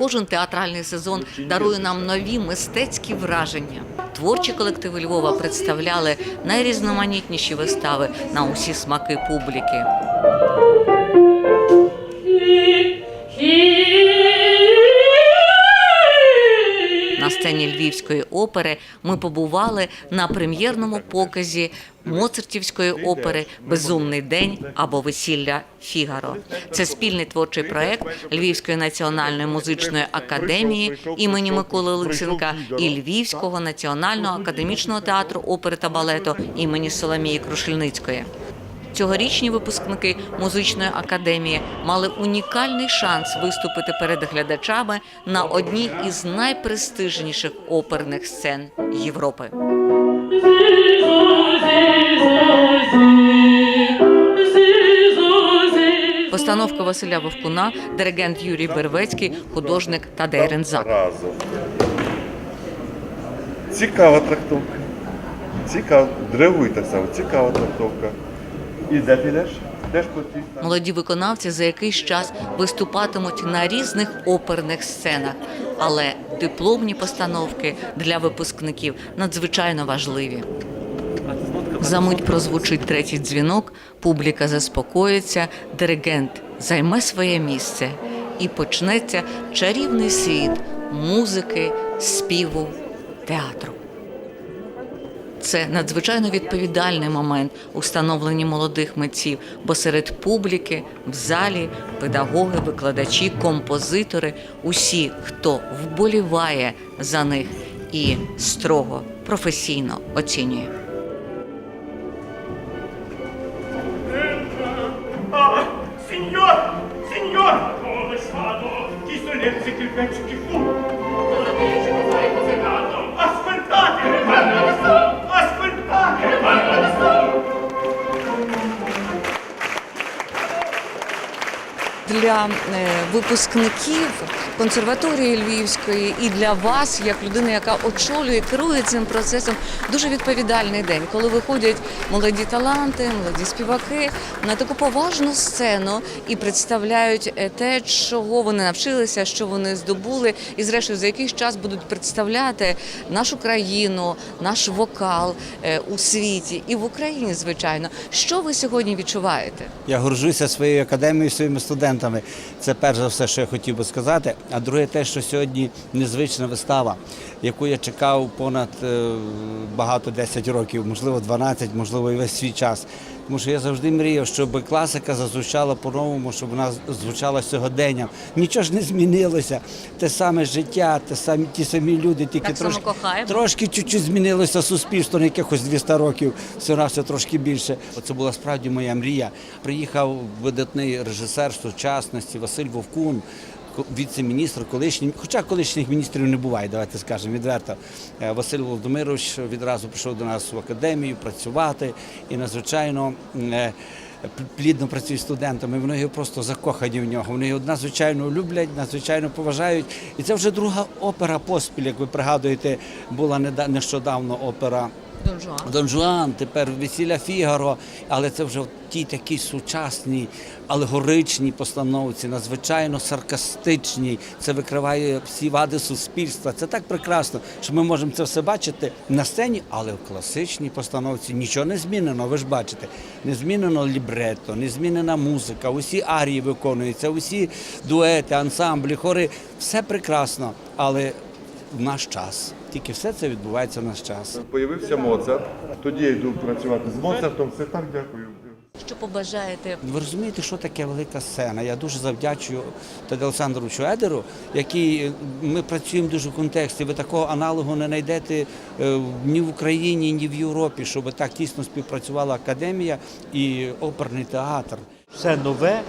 кожен театральний сезон дарує нам нові мистецькі враження. Творчі колективи Львова представляли найрізноманітніші вистави на усі смаки публіки. Львівської опери ми побували на прем'єрному показі Моцартівської опери Безумний день або Весілля Фігаро. Це спільний творчий проект Львівської національної музичної академії імені Миколи Лисенка і Львівського національного академічного театру опери та балету імені Соломії Крушельницької. Цьогорічні випускники музичної академії мали унікальний шанс виступити перед глядачами на одній із найпрестижніших оперних сцен Європи. Постановка Василя Вовкуна, диригент Юрій Бервецький, художник Тадей Рензак. Цікава трактовка. Цікава. Древуй так само, цікава трактовка. І де підеш? Де ж по тій стороні? Молоді виконавці за якийсь час виступатимуть на різних оперних сценах, але дипломні постановки для випускників надзвичайно важливі. Замить прозвучить третій дзвінок, публіка заспокоїться, диригент займе своє місце і почнеться чарівний світ музики, співу, театру. Це надзвичайно відповідальний момент у молодих митців, бо серед публіки в залі педагоги, викладачі, композитори, усі, хто вболіває за них і строго професійно оцінює. Для е, випускників консерваторії Львівської і для вас, як людини, яка очолює, керує цим процесом, дуже відповідальний день, коли виходять молоді таланти, молоді співаки на таку поважну сцену і представляють е, те, чого вони навчилися, що вони здобули, і зрештою за якийсь час будуть представляти нашу країну, наш вокал е, у світі і в Україні, звичайно. Що ви сьогодні відчуваєте? Я горжуся своєю академією, своїми студентами. Це перш за все, що я хотів би сказати. А друге, те, що сьогодні незвична вистава, яку я чекав понад е, багато 10 років, можливо, 12, можливо, і весь свій час. Тому що я завжди мріяв, щоб класика зазвучала по-новому, щоб вона звучала сьогодення. Нічого ж не змінилося. Те саме життя, те самі ті самі люди, тільки Так трошки кохаємо. Трошки чуть-чуть змінилося суспільство на якихось 200 років, все все трошки більше. Це була справді моя мрія. Приїхав видатний режисер сучасності Василь Вовкун. Віце-міністр, колишній, хоча колишніх міністрів не буває, давайте скажемо відверто. Е, Василь Володимирович відразу прийшов до нас в академію працювати і надзвичайно е, плідно працює з студентами. Вони його просто закохані в нього. Вони його надзвичайно люблять, надзвичайно поважають. І це вже друга опера поспіль, як ви пригадуєте, була нещодавно опера. Дон Жуан. Дон Жуан, тепер весілля Фігаро, але це вже в тій такій сучасній, алегоричній постановці, надзвичайно саркастичній. Це викриває всі вади суспільства. Це так прекрасно, що ми можемо це все бачити на сцені, але в класичній постановці нічого не змінено. Ви ж бачите, не змінено лібретто, не змінена музика, усі арії виконуються, усі дуети, ансамблі, хори. Все прекрасно, але в наш час. Тільки все це відбувається в наш час. Появився Моцарт. Тоді я йду працювати з Моцартом. Все так, дякую. Що побажаєте Ви розумієте, що таке велика сцена? Я дуже завдячую Тадео Олександровичу Едеру, який ми працюємо дуже в контексті. Ви такого аналогу не знайдете е, ні в Україні, ні в Європі, щоб так тісно співпрацювала академія і оперний театр. все нове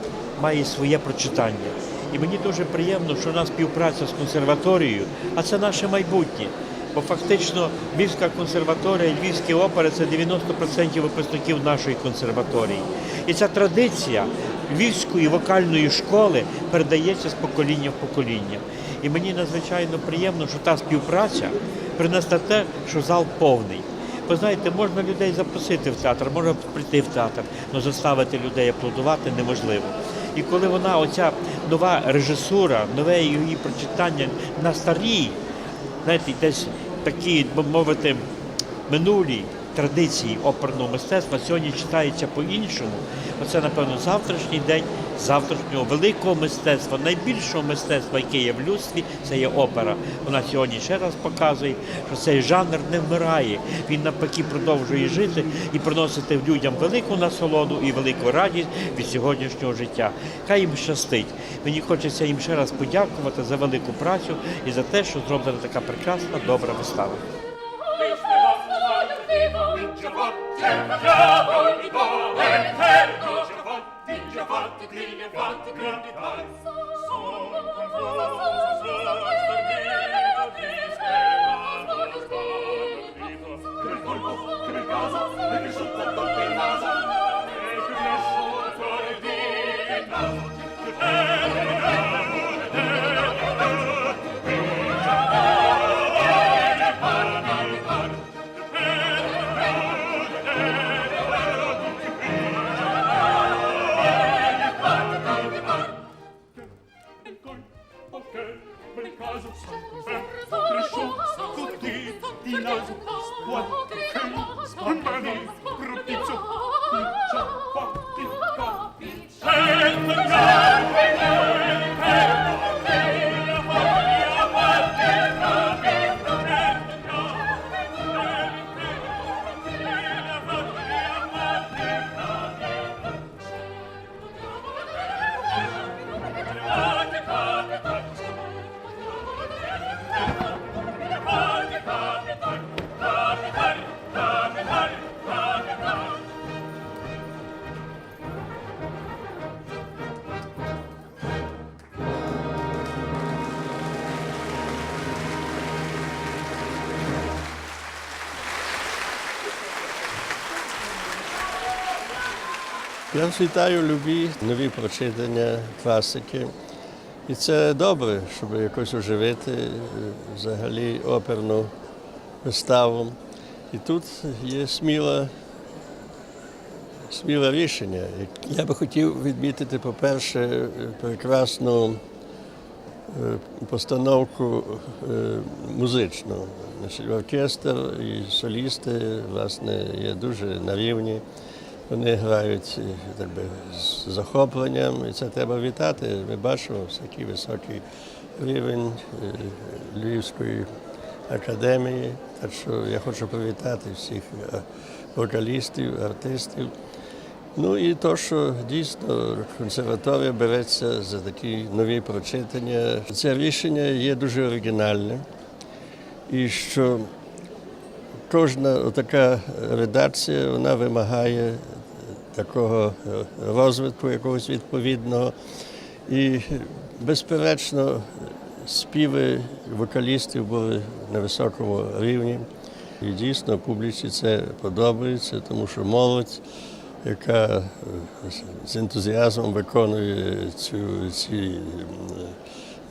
має своє прочитання. І мені дуже приємно, що у нас співпраця з консерваторією, а це наше майбутнє. Бо фактично Львівська консерваторія, Львівські опери це 90% випускників нашої консерваторії. І ця традиція Львівської вокальної школи передається з покоління в покоління. І мені надзвичайно приємно, що та співпраця принесла те, що зал повний. Ви знаєте, можна людей запросити в театр, можна прийти в театр, але заставити людей аплодувати неможливо. І коли вона, оця нова режисура, нове її прочитання на старій, знаєте, десь такі, би мовити, минулі традиції оперного мистецтва сьогодні читаються по-іншому. Оце, напевно, завтрашній день завтрашнього великого мистецтва, найбільшого мистецтва, яке є в людстві, це є опера. Вона сьогодні ще раз показує, що цей жанр не вмирає. Він навпаки продовжує жити і приносити людям велику насолоду і велику радість від сьогоднішнього життя. Хай їм щастить. Мені хочеться їм ще раз подякувати за велику працю і за те, що зроблена така прекрасна, добра вистава. Yeah. Я вітаю любі нові прочитання класики. І це добре, щоб якось оживити е, взагалі оперну виставу. І тут є сміле, сміле рішення. Я би хотів відмітити, по-перше, прекрасну е, постановку е, музичну. Оркестр і солісти власне, є дуже на рівні. Вони грають е, так би, з захопленням, і це треба вітати. Ми бачимо такий високий рівень е, Львівської академії. Так що я хочу привітати всіх е, вокалістів, артистів. Ну і то, що дійсно консерваторія береться за такі нові прочитання. Це рішення є дуже оригінальне. І що кожна така редакція вона вимагає такого розвитку якогось відповідного. І, безперечно, співи вокалістів були на високому рівні. І дійсно публіці це подобається, тому що молодь, яка е, з ентузіазмом виконує цю, ці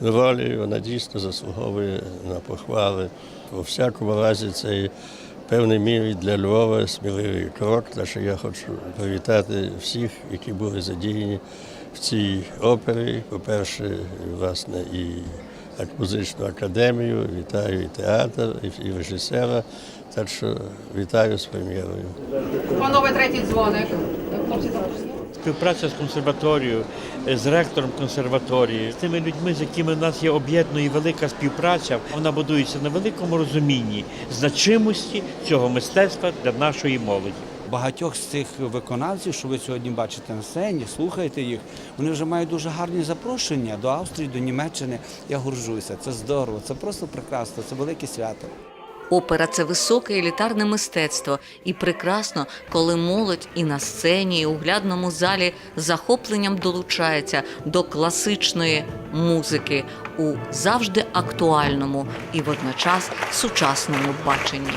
ролі, вона дійсно заслуговує на похвали. У всякому разі, це і певній мірі для Львова сміливий крок, так що я хочу привітати всіх, які були задіяні в цій опері. По-перше, власне, і музичну академію, вітаю і театр, і, режисера. Так що вітаю з прем'єрою. Панове третій дзвоник. Хлопці. Співпраця з консерваторією, е, з ректором консерваторії, з тими людьми, з якими в нас є об'єднана велика співпраця, вона будується на великому розумінні значимості цього мистецтва для нашої молоді. Багатьох з цих виконавців, що ви сьогодні бачите на сцені, слухаєте їх, вони вже мають дуже гарні запрошення до Австрії, до Німеччини. Я горжуся. Це здорово, це просто прекрасно, це велике свято. Опера це високе елітарне мистецтво, і прекрасно, коли молодь і на сцені, і у глядному залі захопленням долучається до класичної музики у завжди актуальному і водночас сучасному баченні.